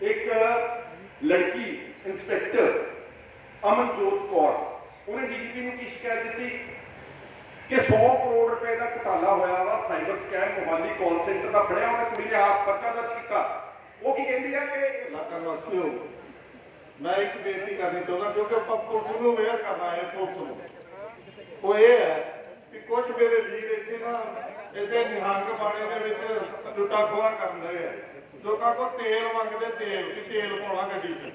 ਇੱਕ ਲੜਕੀ, ਇੰਸਪੈਕਟਰ ਅਮਨਜੋਤ ਕੌਰ, ਉਹਨੇ ਡੀਜੀਪੀ ਨੂੰ ਕੀ ਸ਼ਿਕਾਇਤ ਦਿੱਤੀ? ਕਿ 100 ਕਰੋੜ ਰੁਪਏ ਦਾ ਘੁਟਾਲਾ ਹੋਇਆ ਵਾ, cyber scam Mohali call centre ਦਾ ਫੜਿਆ, ਉਹਨੇ ਕੁੜੀ ਨੇ ਆਪ ਪਰਚਾ ਦਰਜ ਕੀਤਾ। ਉਹ ਕੀ ਕਹਿੰਦੀ ਆ ਕਿ ਇਲਾਕਾ ਵਾਸੀਓ ਮੈਂ ਇੱਕ ਬੇਨਤੀ ਕਰਨੀ ਚਾਹੁੰਦਾ, ਕਿਉਂਕਿ ਆਪਾਂ ਪੁਲਿਸ ਨੂੰ ਅਵੇਅਰ ਕਰਨਾ ਹੈ, ਪੁਲਿਸ ਨੂੰ। ਉਹ ਇਹ ਹੈ ਕਿ ਕੁਝ ਮੇਰੇ ਵੀਰ ਇੱਥੇ ਨਾ ਇੱਥੇ ਨਿਹੰਗ ਬਾਣੇ ਦੇ ਵਿੱਚ ਲੁੱਟਾ ਖੋਆ ਕਰਨ ਆ। ਲੋਕਾਂ ਕੋਲ ਤੇਲ ਮੰਗਦੇ ਤੇਲ ਕਿ ਤੇਲ ਪਾਉਣਾ ਗੱਡੀ 'ਚ।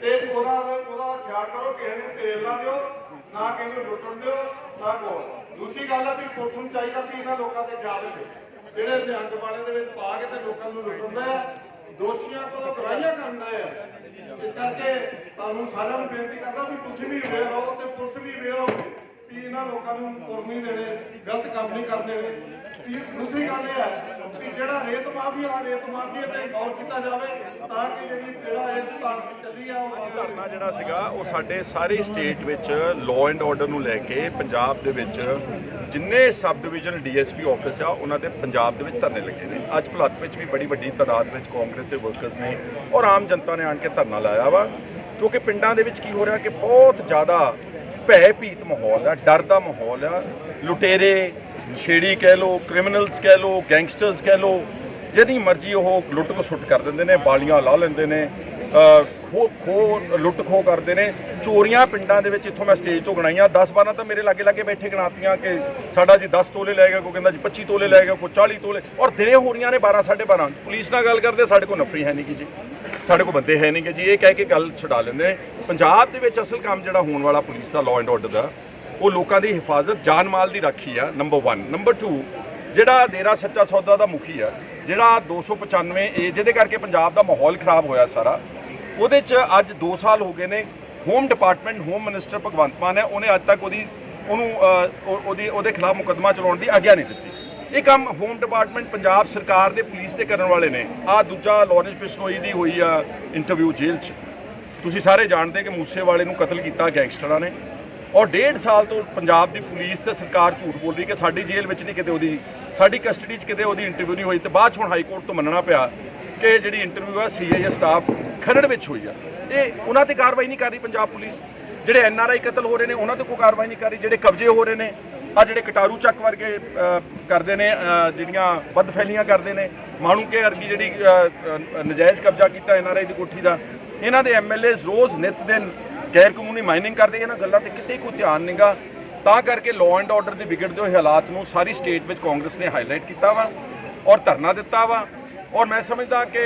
ਤੇ ਉਹਦਾ ਉਹਦਾ ਖਿਆਲ ਕਰੋ, ਕਿਸੇ ਨੂੰ ਤੇਲ ਨਾ ਦਿਓ, ਨਾ ਕਿਸੇ ਨੂੰ ਲੁੱਟਣ ਦਿਓ, ਨਾ ਕੋ ਦੂਜੀ ਗੱਲ ਹੈ ਵੀ ਪੁਲਿਸ ਨੂੰ ਚਾਹੀਦਾ ਵੀ ਇਹਨਾਂ ਲੋਕਾਂ ਤੇ ਖਿਆਲ ਰੱਖੇ ਜਿਹੜੇ ਨਿਹੰਗ ਬਾਣੇ ਦੇ ਵਿੱਚ ਪਾ ਕੇ ਤੇ ਲੋਕਾਂ ਨੂੰ ਲੁੱਟਦੇ ਆ ਦੋਸ਼ੀਆਂ ਕੋਲੋਂ ਗਵਾਹੀਆਂ ਕਰਦੇ ਹੈ ਇਸ ਕਰਕੇ ਤੁਹਾਨੂੰ ਸਾਰਿਆਂ ਨੂੰ ਬੇਨਤੀ ਕਰਦਾ ਵੀ ਤੁਸੀਂ ਵੀ ਅਵੇਅਰ ਰਹੋ ਤੇ ਪੁਲਿਸ ਵੀ ਅਵੇਅਰ ਹੋਵੇ। ਵੀ ਇਹਨਾਂ ਲੋਕਾਂ ਨੂੰ ਤੁਰ ਨਹੀਂ ਦੇਣੇ ਗਲਤ ਕੰਮ ਨਹੀਂ ਕਰਨ ਦੇਣੇ ਤੇ ਦੂਸਰੀ ਗੱਲ ਇਹ ਹੈ ਕਿ ਜਿਹੜਾ ਰੇਤ ਮਾਫੀਆ ਰੇਤ ਮਾਫੀਆ ਤੇ ਗੌਰ ਕੀਤਾ ਜਾਵੇ ਤਾਂ ਕਿ ਜਿਹੜੀ ਜਿਹੜਾ ਇਹ ਧਾਰਮਿਕ ਚੱਲੀ ਆ ਉਹ। ਧਰਨਾ ਜਿਹੜਾ ਸੀਗਾ ਉਹ ਸਾਡੇ ਸਾਰੇ ਸਟੇਟ ਵਿੱਚ ਲਾਅ ਐਂਡ ਆਰਡਰ ਨੂੰ ਲੈ ਕੇ ਪੰਜਾਬ ਦੇ ਵਿੱਚ ਜਿੰਨੇ ਸਬ ਡਿਵੀਜ਼ਨ ਡੀਐਸਪੀ ਆਫਿਸ ਆ ਉਹਨਾਂ ਦੇ ਪੰਜਾਬ ਦੇ ਵਿੱਚ ਧਰਨੇ ਲੱਗੇ ਨੇ ਅੱਜ ਭਲੱਤ ਵਿੱਚ ਵੀ ਬੜੀ ਵੱਡੀ ਤਾਦਾਦ ਵਿੱਚ ਕਾਂਗਰਸ ਦੇ ਵਰਕਰਸ ਨੇ ਔਰ ਆਮ ਜਨਤਾ ਨੇ ਆਣ ਕੇ ਧਰਨਾ ਲਾਇਆ ਵਾ ਕਿਉਂਕਿ ਪਿੰਡਾਂ ਦੇ ਵਿੱਚ ਕੀ ਹੋ ਰਿਹਾ ਕਿ ਬਹੁਤ ਜ਼ਿਆਦਾ ਭੈ ਭੀਤ ਮਾਹੌਲ ਆ, ਡਰ ਦਾ ਮਾਹੌਲ ਆ। ਲੁਟੇਰੇ, ਨਸ਼ੇੜੀ ਕਹਿ ਲੋ ਕ੍ਰਿਮੀਨਲਸ ਕਹਿ ਲੋ ਗੈਂਗਸਟਰਸ ਕਹਿ ਲੋ ਜਿਹਦੀ ਮਰਜ਼ੀ ਉਹ ਲੁੱਟ ਕੋ ਸੁੱਟ ਕਰ ਦਿੰਦੇ ਨੇ, ਬਾਲੀਆਂ ਲਾ ਲੈਂਦੇ ਨੇ ਖੋ ਖੋ ਲੁੱਟ ਖੋ ਕਰਦੇ ਨੇ। ਚੋਰੀਆਂ ਪਿੰਡਾਂ ਦੇ ਵਿੱਚ ਇੱਥੋਂ ਮੈਂ ਸਟੇਜ ਤੋਂ ਗਣਾਈਆਂ 10 12 ਤਾਂ ਮੇਰੇ ਲਾਗੇ ਲਾਗੇ ਬੈਠੇ ਗਣਾਤੀਆਂ ਕਿ ਸਾਡਾ ਜੀ 10 ਤੋਲੇ ਲੈ ਗਿਆ, ਕੋਈ ਕਹਿੰਦਾ ਜੀ 25 ਤੋਲੇ ਲੈ ਗਿਆ, ਕੋਈ 40 ਤੋਲੇ। ਔਰ ਦਿਨੇ ਹੋ ਰਹੀਆਂ ਨੇ 12 12:30 ਪੁਲਿਸ ਨਾਲ ਗੱਲ ਕਰਦੇ, ਸਾਡੇ ਕੋਲ ਨਫਰੀ ਹੈ ਨਹੀਂ ਕਿ ਜੀ। ਸਾਡੇ ਕੋਲ ਬੰਦੇ ਹੈ ਨਹੀਂ ਕਿ ਜੀ। ਇਹ ਕਹਿ ਕੇ ਗੱਲ ਛਡਾ ਲੈਂਦੇ ਨੇ। ਪੰਜਾਬ ਦੇ ਵਿੱਚ ਅਸਲ ਕੰਮ ਜਿਹੜਾ ਹੋਣ ਵਾਲਾ ਪੁਲਿਸ ਦਾ ਲਾਅ ਐਂਡ ਆਰਡਰ ਦਾ, ਉਹ ਲੋਕਾਂ ਦੀ ਹਿਫਾਜ਼ਤ, ਜਾਨ ਮਾਲ ਦੀ ਰਾਖੀ ਆ ਨੰਬਰ 1 ਨੰਬਰ 2 ਜਿਹੜਾ ਡੇਰਾ ਸੱਚਾ ਸੌਦਾ ਦਾ ਮੁਖੀ ਆ, ਜਿਹੜਾ 295 ਏ, ਜਿਹਦੇ ਕਰਕੇ ਪੰਜਾਬ ਦਾ ਮਾਹੌਲ ਖਰਾਬ ਹੋਇਆ ਸਾਰਾ, ਉਹਦੇ 'ਚ ਅੱਜ 2 ਸਾਲ ਹੋ ਗਏ ਨੇ home department home minister Bhagwant Mann ਹੈ, ਉਹਨੇ ਅੱਜ ਤੱਕ ਉਹਦੀ, ਉਹਨੂੰ ਉਹਦੀ ਉਹਦੇ ਖਿਲਾਫ ਮੁਕੱਦਮਾ ਚਲਾਉਣ ਦੀ ਆਗਿਆ ਨਹੀਂ ਦਿੱਤੀ। ਇਹ ਕੰਮ ਹੋਮ ਡਿਪਾਰਟਮੈਂਟ ਪੰਜਾਬ ਸਰਕਾਰ ਦੇ ਪੁਲਿਸ ਦੇ ਕਰਨ ਵਾਲੇ ਨੇ। ਆ ਦੂਜਾ ਲਾਰੈਂਸ ਬਿਸ਼ਨੋਈ ਦੀ ਹੋਈ ਆ ਇੰਟਰਵਿਊ ਜੇਲ੍ਹ 'ਚ। ਤੁਸੀਂ ਸਾਰੇ ਜਾਣਦੇ ਕਿ ਮੂਸੇ ਵਾਲੇ ਨੂੰ ਕਤਲ ਕੀਤਾ ਗੈਂਗਸਟਰਾਂ ਨੇ। ਔਰ ਡੇਢ ਸਾਲ ਤੋਂ ਪੰਜਾਬ ਦੀ ਪੁਲਿਸ ਤੇ ਸਰਕਾਰ ਝੂਠ ਬੋਲ ਰਹੀ ਕਿ ਸਾਡੀ ਜੇਲ੍ਹ ਵਿੱਚ ਨਹੀਂ ਕਿਤੇ ਉਹਦੀ, ਸਾਡੀ ਕਸਟਡੀ 'ਚ ਕਿਤੇ ਉਹਦੀ ਇੰਟਰਵਿਊ ਨਹੀਂ ਹੋਈ ਤੇ ਬਾਅਦ 'ਚ ਹੁਣ ਹਾਈ ਕੋਰਟ ਤੋਂ ਮੰਨਣਾ ਪਿਆ ਕਿ ਜਿਹੜੀ ਇੰਟਰਵਿਊ ਆ ਸੀਆਈਏ ਸਟਾਫ ਖਰੜ ਵਿੱਚ ਹੋਈ ਆ। ਇਹ ਉਹਨਾਂ ਤੇ ਕਾਰਵਾਈ ਨਹੀਂ ਕਰ ਰਹੀ ਪੰਜਾਬ ਪੁਲਿਸ। ਜਿਹੜੇ ਐਨਆਰਆਈ ਕਤਲ ਹੋ ਰਹੇ ਨੇ, ਉਹਨਾਂ ਤੇ ਕੋਈ ਕਾਰਵਾਈ ਨਹੀਂ ਕਰ ਰਹੀ, ਜਿਹੜੇ ਕਬਜ਼ੇ ਹੋ ਰਹੇ ਨੇ ਆ ਜਿਹੜੇ ਕਟਾਰੂ ਚੱਕ ਵਰਗੇ ਕਰਦੇ ਨੇ ਜਿਹੜੀਆਂ ਬਦਫੈਲੀਆਂ ਕਰਦੇ ਨੇ ਮਾਣੂ ਕੇ ਵਰਗੀ ਜਿਹੜੀ ਅ, ਅ, ਨਜਾਇਜ਼ ਕਬਜ਼ਾ ਕੀਤਾ ਐਨਆਰਆਈ ਦੀ ਕੋਠੀ ਦਾ ਇਹਨਾਂ ਦੇ ਐਮਐਲਏਸ ਰੋਜ਼ ਨਿਤ ਦਿਨ ਗੈਰ ਕਾਨੂੰਨੀ ਮਾਈਨਿੰਗ ਕਰਦੇ ਇਹਨਾਂ ਗੱਲਾਂ ਤੇ ਕਿਤੇ ਕੋਈ ਧਿਆਨ ਨਹੀਂਗਾ ਤਾਂ ਕਰਕੇ ਲਾਅ ਐਂਡ ਆਰਡਰ ਦੇ ਵਿਗੜਦੇ ਹੋਏ ਹਾਲਾਤ ਨੂੰ ਸਾਰੀ ਸਟੇਟ ਵਿੱਚ ਕਾਂਗਰਸ ਨੇ ਹਾਈਲਾਈਟ ਕੀਤਾ ਵਾ ਔਰ ਧਰਨਾ ਦਿੱਤਾ ਵਾ। ਔਰ ਮੈਂ ਸਮਝਦਾ ਕਿ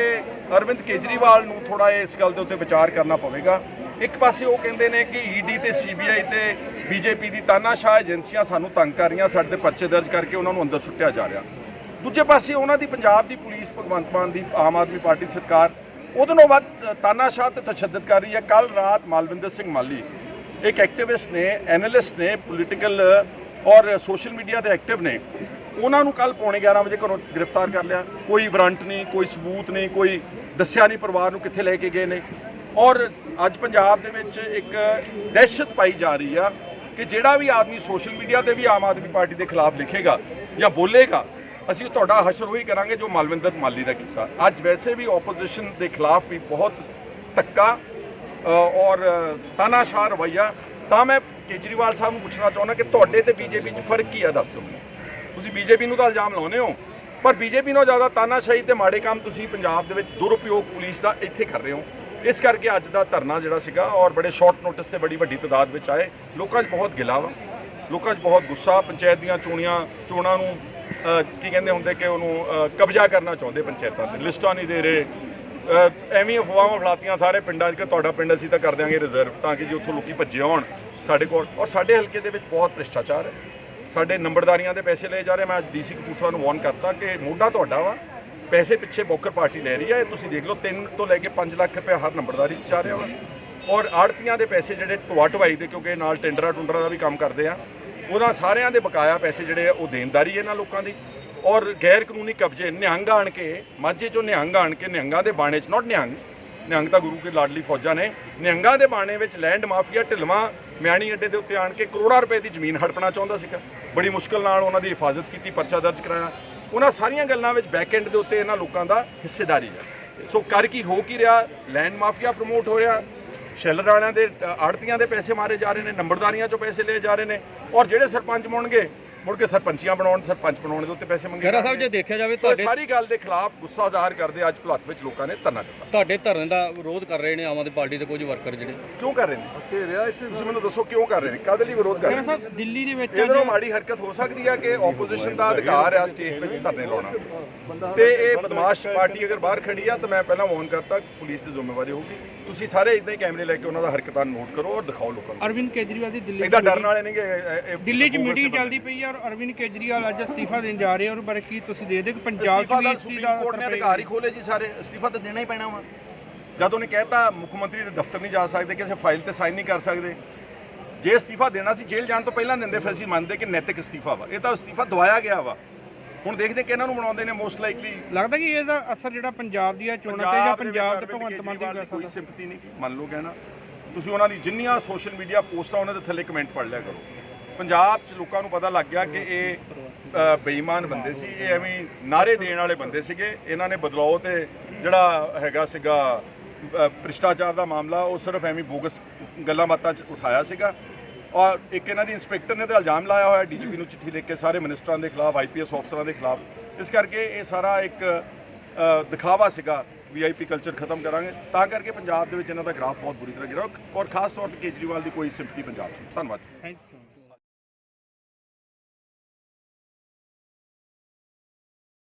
ਅਰਵਿੰਦ ਕੇਜਰੀਵਾਲ ਨੂੰ ਥੋੜਾ ਇਸ ਗੱਲ ਦੇ ਉੱਤੇ ਵਿਚਾਰ ਕਰਨਾ ਪਵੇਗਾ। ਇੱਕ ਪਾਸੇ ਉਹ ਕਹਿੰਦੇ ਨੇ ਕਿ ਈਡੀ ਤੇ ਸੀਬੀਆਈ ਤੇ ਬੀਜੇਪੀ ਦੀ ਤਾਨਾਸ਼ਾਹ ਏਜੰਸੀਆਂ ਸਾਨੂੰ ਤੰਗ ਕਰ ਰਹੀਆਂ, ਸਾਡੇ ਤੇ ਪਰਚੇ ਦਰਜ ਕਰਕੇ ਉਹਨਾਂ ਨੂੰ ਅੰਦਰ ਸੁੱਟਿਆ ਜਾ ਰਿਹਾ। ਦੂਜੇ ਪਾਸੇ ਉਹਨਾਂ ਦੀ ਪੰਜਾਬ ਦੀ ਪੁਲਿਸ, ਭਗਵੰਤ ਮਾਨ ਦੀ, ਆਮ ਆਦਮੀ ਪਾਰਟੀ ਸਰਕਾਰ ਉਹਦੇ ਨਾਲੋਂ ਵੱਧ ਤਾਨਾਸ਼ਾਹ ਤੇ ਤਸ਼ੱਦਦ ਕਰ ਰਹੀ ਹੈ। ਕੱਲ ਰਾਤ ਮਾਲਵਿੰਦਰ ਸਿੰਘ ਮਾਲੀ, ਇੱਕ ਐਕਟਿਵਿਸਟ ਨੇ, ਐਨਾਲਿਸਟ ਨੇ, ਪੋਲੀਟੀਕਲ ਔਰ ਸੋਸ਼ਲ ਮੀਡੀਆ ਦੇ ਐਕਟਿਵ ਨੇ, ਉਹਨਾਂ ਨੂੰ ਕੱਲ ਪੌਣੇ 11 ਵਜੇ ਘਰੋਂ ਗ੍ਰਿਫਤਾਰ ਕਰ ਲਿਆ। ਕੋਈ ਵਾਰੰਟ ਨਹੀਂ, ਕੋਈ ਸਬੂਤ ਨਹੀਂ, ਕੋਈ ਦੱਸਿਆ ਨਹੀਂ ਪਰਿਵਾਰ ਨੂੰ ਕਿੱਥੇ ਲੈ ਕੇ ਗਏ ਨੇ। ਔਰ ਅੱਜ ਪੰਜਾਬ ਦੇ ਵਿੱਚ ਇੱਕ ਦਹਿਸ਼ਤ ਪਾਈ ਜਾ ਰਹੀ ਆ। ਕਿ ਜਿਹੜਾ ਵੀ ਆਦਮੀ ਸੋਸ਼ਲ ਮੀਡੀਆ ਤੇ ਵੀ ਆਮ ਆਦਮੀ ਪਾਰਟੀ ਦੇ ਖਿਲਾਫ ਲਿਖੇਗਾ ਜਾਂ ਬੋਲੇਗਾ, ਅਸੀਂ ਤੁਹਾਡਾ ਹਸ਼ਰ ਉਹੀ ਕਰਾਂਗੇ ਜੋ ਮਾਲਵਿੰਦਰ ਮਾਲੀ ਦਾ ਕੀਤਾ। ਅੱਜ ਵੈਸੇ ਵੀ ਆਪੋਜੀਸ਼ਨ ਦੇ ਖਿਲਾਫ ਵੀ ਬਹੁਤ ਧੱਕਾ ਔਰ ਤਾਨਾਸ਼ਾਹ ਰਵਈਆ। ਤਾਂ ਮੈਂ ਕੇਜਰੀਵਾਲ ਸਾਹਿਬ ਨੂੰ ਪੁੱਛਣਾ ਚਾਹੁੰਦਾ ਕਿ ਤੁਹਾਡੇ ਤੇ ਬੀਜੇਪੀ 'ਚ ਫ਼ਰਕ ਕੀ ਆ, ਦੱਸ ਦਿਓ ਮੈਨੂੰ। ਤੁਸੀਂ ਬੀਜੇਪੀ ਨੂੰ ਤਾਂ ਇਲਜ਼ਾਮ ਲਾਉਂਦੇ ਹੋ, ਪਰ ਬੀਜੇਪੀ ਨਾਲੋਂ ਜ਼ਿਆਦਾ ਤਾਨਾਸ਼ਾਹੀ ਤੇ ਮਾੜੇ ਕੰਮ ਤੁਸੀਂ ਪੰਜਾਬ ਦੇ ਵਿੱਚ ਦੁਰਉਪਯੋਗ ਪੁਲਿਸ ਦਾ ਇੱਥੇ ਕਰ ਰਹੇ ਹੋ। ਇਸ ਕਰਕੇ ਅੱਜ ਦਾ ਧਰਨਾ ਜਿਹੜਾ ਸੀਗਾ ਔਰ ਬੜੇ ਸ਼ਾਰਟ ਨੋਟਿਸ ਤੇ ਬੜੀ ਵੱਡੀ ਤਾਦਾਦ ਵਿੱਚ ਆਏ। ਲੋਕਾਂ 'ਚ ਬਹੁਤ ਗਿਲਾ ਵਾ। ਲੋਕਾਂ 'ਚ ਬਹੁਤ ਗੁੱਸਾ। ਪੰਚਾਇਤ ਦੀਆਂ ਚੋਣੀਆਂ, ਚੋਣਾਂ ਨੂੰ ਕੀ ਕਹਿੰਦੇ ਹੁੰਦੇ ਕਿ ਉਹਨੂੰ ਕਬਜ਼ਾ ਕਰਨਾ ਚਾਹੁੰਦੇ ਪੰਚਾਇਤਾਂ ਤੇ। ਲਿਸਟਾਂ ਨਹੀਂ ਦੇ ਰਹੇ। ਐਵੇਂ ਅਫਵਾਹਾਂ ਫਲਾਤੀਆਂ ਸਾਰੇ ਪਿੰਡਾਂ 'ਚ ਕਿ ਤੁਹਾਡਾ ਪਿੰਡ ਅਸੀਂ ਤਾਂ ਕਰ ਦਿਆਂਗੇ ਰਿਜ਼ਰਵ ਤਾਂ ਕਿ ਜੇ ਉੱਥੋਂ ਲੋਕੀ ਭੱਜੇ ਆਉਣ ਸਾਡੇ ਕੋਲ। ਔਰ ਸਾਡੇ ਹਲਕੇ ਦੇ ਵਿੱਚ ਬਹੁਤ ਭ੍ਰਿਸ਼ਟਾਚਾਰ ਹੈ। ਸਾਡੇ ਨੰਬਰਦਾਰੀਆਂ ਦੇ ਪੈਸੇ ਲਏ ਜਾ ਰਹੇ। ਮੈਂ ਅੱਜ ਡੀਸੀ ਕਪੂਰਥਲਾ ਨੂੰ ਵਾਰਨ ਕਰਤਾ ਕਿ ਮੋਢਾ ਤੁਹਾਡਾ ਵਾ। ਪੈਸੇ ਪਿੱਛੇ ਬੋਕਰ ਪਾਰਟੀ ਲੈ ਰਹੀ ਹੈ। ਇਹ ਤੁਸੀਂ ਦੇਖ ਲਓ 3 ਤੋਂ ਲੈ ਕੇ 5 ਲੱਖ ਰੁਪਏ ਹਰ ਨੰਬਰਦਾਰੀ 'ਚ ਜਾ ਰਿਹਾ ਵਾ। ਔਰ ਆੜਤੀਆਂ ਦੇ ਪੈਸੇ ਜਿਹੜੇ ਢਵਾ ਢਵਾਈ ਦੇ, ਕਿਉਂਕਿ ਨਾਲ ਟੈਂਡਰਾਂ ਟੁੰਡਰਾਂ ਦਾ ਵੀ ਕੰਮ ਕਰਦੇ ਆ ਉਹਨਾਂ ਸਾਰਿਆਂ ਦੇ ਬਕਾਇਆ ਪੈਸੇ ਜਿਹੜੇ ਆ, ਉਹ ਦੇਣਦਾਰੀ ਇਹਨਾਂ ਲੋਕਾਂ ਦੀ। ਔਰ ਗੈਰ ਕਾਨੂੰਨੀ ਕਬਜ਼ੇ ਨਿਹੰਗ ਆਣ ਕੇ, ਮਾਝੇ ਚੋਂ ਨਿਹੰਗ ਆਣ ਕੇ, ਨਿਹੰਗਾਂ ਦੇ ਬਾਣੇ 'ਚ ਨਾਟ ਨਿਹੰਗ ਨਿਹੰਗ ਤਾਂ ਗੁਰੂ ਕੇ ਲਾਡਲੀ ਫੌਜਾਂ ਨੇ, ਨਿਹੰਗਾਂ ਦੇ ਬਾਣੇ ਵਿੱਚ ਲੈਂਡ ਮਾਫੀਆ ਢਿਲਵਾਂ ਮਿਆਣੀ ਅੱਡੇ ਦੇ ਉੱਤੇ ਆਣ ਕੇ ਕਰੋੜਾਂ ਰੁਪਏ ਦੀ ਜ਼ਮੀਨ ਹੜਪਣਾ ਚਾਹੁੰਦਾ ਸੀਗਾ। ਬੜੀ ਮੁਸ਼ਕਲ ਨਾਲ ਉਹਨਾਂ ਦੀ ਹਿਫਾਜ਼ਤ ਕੀਤੀ, ਪਰਚਾ ਦਰਜ ਕਰਾਇਆ। ਉਹਨਾਂ ਸਾਰੀਆਂ ਗੱਲਾਂ ਵਿੱਚ ਬੈਕਐਂਡ ਦੇ ਉੱਤੇ ਇਹਨਾਂ ਲੋਕਾਂ ਦਾ ਹਿੱਸੇਦਾਰੀ ਹੈ। ਸੋ ਕਰ ਕੀ ਹੋ ਕੀ ਰਿਹਾ? ਲੈਂਡ ਮਾਫੀਆ ਪ੍ਰਮੋਟ ਹੋ ਰਿਹਾ। ਸ਼ੈਲਰ ਵਾਲਿਆਂ ਦੇ ਆੜਤੀਆਂ ਦੇ ਪੈਸੇ ਮਾਰੇ ਜਾ ਰਹੇ ਨੇ, ਨੰਬਰਦਾਰੀਆਂ ਚੋਂ ਪੈਸੇ ਲਏ ਜਾ ਰਹੇ ਨੇ। ਔਰ ਜਿਹੜੇ ਸਰਪੰਚ ਬਣਨਗੇ ਮੁੜ ਕੇ ਸਰਪੰਚੀਆਂ ਬਣਾਉਣ ਸਰਪੰਚ ਬਣਾਉਣ ਦੇ ਉੱਤੇ ਪੈਸੇ ਮੰਗੇ ਖਹਿਰਾ ਸਾਹਿਬ ਜੇ ਦੇਖਿਆ ਜਾਵੇ ਤੁਹਾਡੇ ਸਾਰੀ ਗੱਲ ਦੇ ਖਿਲਾਫ ਗੁੱਸਾ ਜ਼ਾਹਰ ਕਰਦੇ ਅੱਜ ਭਲੱਤ ਵਿੱਚ ਲੋਕਾਂ ਨੇ ਧਰਨਾ ਦਿੱਤਾ। ਤੁਹਾਡੇ ਧਰਨੇ ਦਾ ਵਿਰੋਧ ਕਰ ਰਹੇ ਨੇ ਆਮ ਆਦਮੀ ਪਾਰਟੀ ਦੇ ਕੁਝ ਵਰਕਰ ਜਿਹੜੇ। ਕਿਉਂ ਕਰ ਰਹੇ ਨੇ? ਘੇਰਿਆ ਇੱਥੇ ਤੁਸੀਂ ਮੈਨੂੰ ਦੱਸੋ ਕਿਉਂ ਕਰ ਰਹੇ ਨੇ? ਕਾਹਦੇ ਲਈ ਵਿਰੋਧ ਕਰ ਰਹੇ ਨੇ? ਸਾਹਿਬ ਦਿੱਲੀ ਦੇ ਵਿੱਚ ਇਹਦੋਂ ਮਾੜੀ ਹਰਕਤ ਹੋ ਸਕਦੀ ਹੈ ਕਿ ਆਪੋਜੀਸ਼ਨ ਦਾ ਅਧਿਕਾਰ ਹੈ ਸਟੇਜ ਵਿੱਚ ਧਰਨੇ ਲਾਉਣਾ। ਤੇ ਇਹ ਬਦਮਾਸ਼ ਪਾਰਟੀ ਅਗਰ ਬਾਹਰ ਖੜੀ ਆ ਤਾਂ ਮੈਂ ਪਹਿਲਾਂ ਵਾਰਨ ਕਰਤਾ ਪੁਲਿਸ ਦੀ ਜ਼ਿੰਮੇਵਾਰੀ ਹੋਊਗੀ। ਤੁਸੀਂ ਸਾਰੇ ਇਦਾਂ ਹੀ ਕੈਮਰੇ ਲੈ ਕੇ ਉਹਨਾਂ ਦਾ ਹਰਕਤਾਂ ਨੋਟ ਕਰੋ ਔਰ ਦਿਖਾਓ ਲੋਕਾਂ ਨੂੰ। ਅਰਵਿੰਦ ਕੇਜਰੀਵਾਲ ਦੀ ਦਿੱਲੀ ਇਹਦਾ ਡਰਨ ਵਾਲੇ ਨਹੀਂਗੇ ਦਿੱਲੀ 'ਚ ਮੀਟਿੰਗ ਚੱਲਦੀ ਪਈ ਹੈ ਔਰ ਅਰਵਿੰਦ ਕੇਜਰੀਵਾਲ ਅੱਜ ਅਸਤੀਫਾ ਦੇਣ ਜਾ ਰਹੇ ਔਰ ਬਾਰੇ ਕੀ ਤੁਸੀਂ ਦੇ ਦੇ ਕਿ ਪੰਜਾਬ ਦਾ ਇਸ ਚੀਜ਼ ਸੁਪਰੀਮ ਦਾ ਕੋਰਟ ਨੇ ਅਧਿਕਾਰ ਹੀ ਖੋਲੇ ਜੀ ਸਾਰੇ ਅਸਤੀਫਾ ਤਾਂ ਦੇਣਾ ਹੀ ਪੈਣਾ ਵਾ। ਜਦ ਉਹਨੇ ਕਹਿਤਾ ਮੁੱਖ ਮੰਤਰੀ ਦੇ ਦਫ਼ਤਰ ਨਹੀਂ ਜਾ ਸਕਦੇ ਕਿਸੇ ਫਾਈਲ ਤੇ ਸਾਈਨ ਨਹੀਂ ਕਰ ਸਕਦੇ। ਜੇ ਅਸਤੀਫਾ ਦੇਣਾ ਸੀ ਜੇਲ੍ਹ ਜਾਣ ਤੋਂ ਪਹਿਲਾਂ ਦਿੰਦੇ ਫਿਰ ਅਸੀਂ ਮੰਨਦੇ ਕਿ ਨੈਤਿਕ ਅਸਤੀਫਾ ਵਾ। ਇਹ ਤਾਂ ਅਸਤੀਫਾ ਦਵਾਇਆ ਗਿਆ ਵਾ। ਹੁਣ ਦੇਖਦੇ ਕਿ ਇਹਨਾਂ ਨੂੰ ਬਣਾਉਂਦੇ ਨੇ ਮੋਸਟ ਲਾਈਕਲੀ ਲੱਗਦਾ ਕਿ ਇਹਦਾ ਅਸਰ ਜਿਹੜਾ ਪੰਜਾਬ ਦੀਆਂ ਚੋਣਾਂ ਤੇ ਜਾਂ ਪੰਜਾਬ ਦੇ ਭਗਵੰਤ ਮਾਨ ਦੀ ਕੋਈ ਵਿਰਾਸਤ ਸਿੰਪਥੀ ਨਹੀਂ। ਮੰਨ ਲਓ ਕਹਿਣਾ। ਤੁਸੀਂ ਉਹਨਾਂ ਦੀ ਜਿੰਨੀਆਂ ਸੋਸ਼ਲ ਮੀਡੀਆ ਪੋਸਟਾਂ ਉਹਨਾਂ ਦੇ ਥੱਲੇ ਕਮੈਂਟ ਪੜ੍ਹ ਲਿਆ ਕਰੋ। ਪੰਜਾਬ 'ਚ ਲੋਕਾਂ ਨੂੰ ਪਤਾ ਲੱਗ ਗਿਆ ਕਿ ਇਹ ਬੇਈਮਾਨ ਬੰਦੇ ਸੀ। ਇਹ ਐਵੇਂ ਹੀ ਨਾਰੇ ਦੇਣ ਵਾਲੇ ਬੰਦੇ ਸੀਗੇ। ਇਹਨਾਂ ਨੇ ਬਦਲਾਓ ਤੇ ਜਿਹੜਾ ਹੈਗਾ ਸੀਗਾ ਭ੍ਰਿਸ਼ਟਾਚਾਰ ਦਾ ਮਾਮਲਾ, ਉਹ ਸਿਰਫ ਐਵੇਂ ਬੋਗਸ ਗੱਲਾਂ ਬਾਤਾਂ 'ਚ ਉਠਾਇਆ ਸੀਗਾ। ਔਰ ਇੱਕ ਇਹਨਾਂ ਦੀ ਇੰਸਪੈਕਟਰ ਨੇ ਤਾਂ ਇਲਜ਼ਾਮ ਲਾਇਆ ਹੋਇਆ ਡੀਜੀਪੀ ਨੂੰ ਚਿੱਠੀ ਲਿਖ ਕੇ ਸਾਰੇ ਮਿਨਿਸਟਰਾਂ ਦੇ ਖਿਲਾਫ ਆਈਪੀਐਸ ਅਫਸਰਾਂ ਦੇ ਖਿਲਾਫ। ਇਸ ਕਰਕੇ ਇਹ ਸਾਰਾ ਇੱਕ ਦਿਖਾਵਾ ਸੀਗਾ ਵੀਆਈਪੀ ਕਲਚਰ ਖਤਮ ਕਰਾਂਗੇ। ਤਾਂ ਕਰਕੇ ਪੰਜਾਬ ਦੇ ਵਿੱਚ ਇਹਨਾਂ ਦਾ ਗ੍ਰਾਫ ਬਹੁਤ ਬੁਰੀ ਤਰ੍ਹਾਂ ਗਿਰਾ ਔਰ ਖਾਸ ਤੌਰ ਤੇ ਕੇਜਰੀਵਾਲ ਦੀ ਕੋਈ ਸਿੰਪਥੀ ਪੰਜਾਬ 'ਚ ਧੰਨਵਾਦ ਥੈਂਕ ਯੂ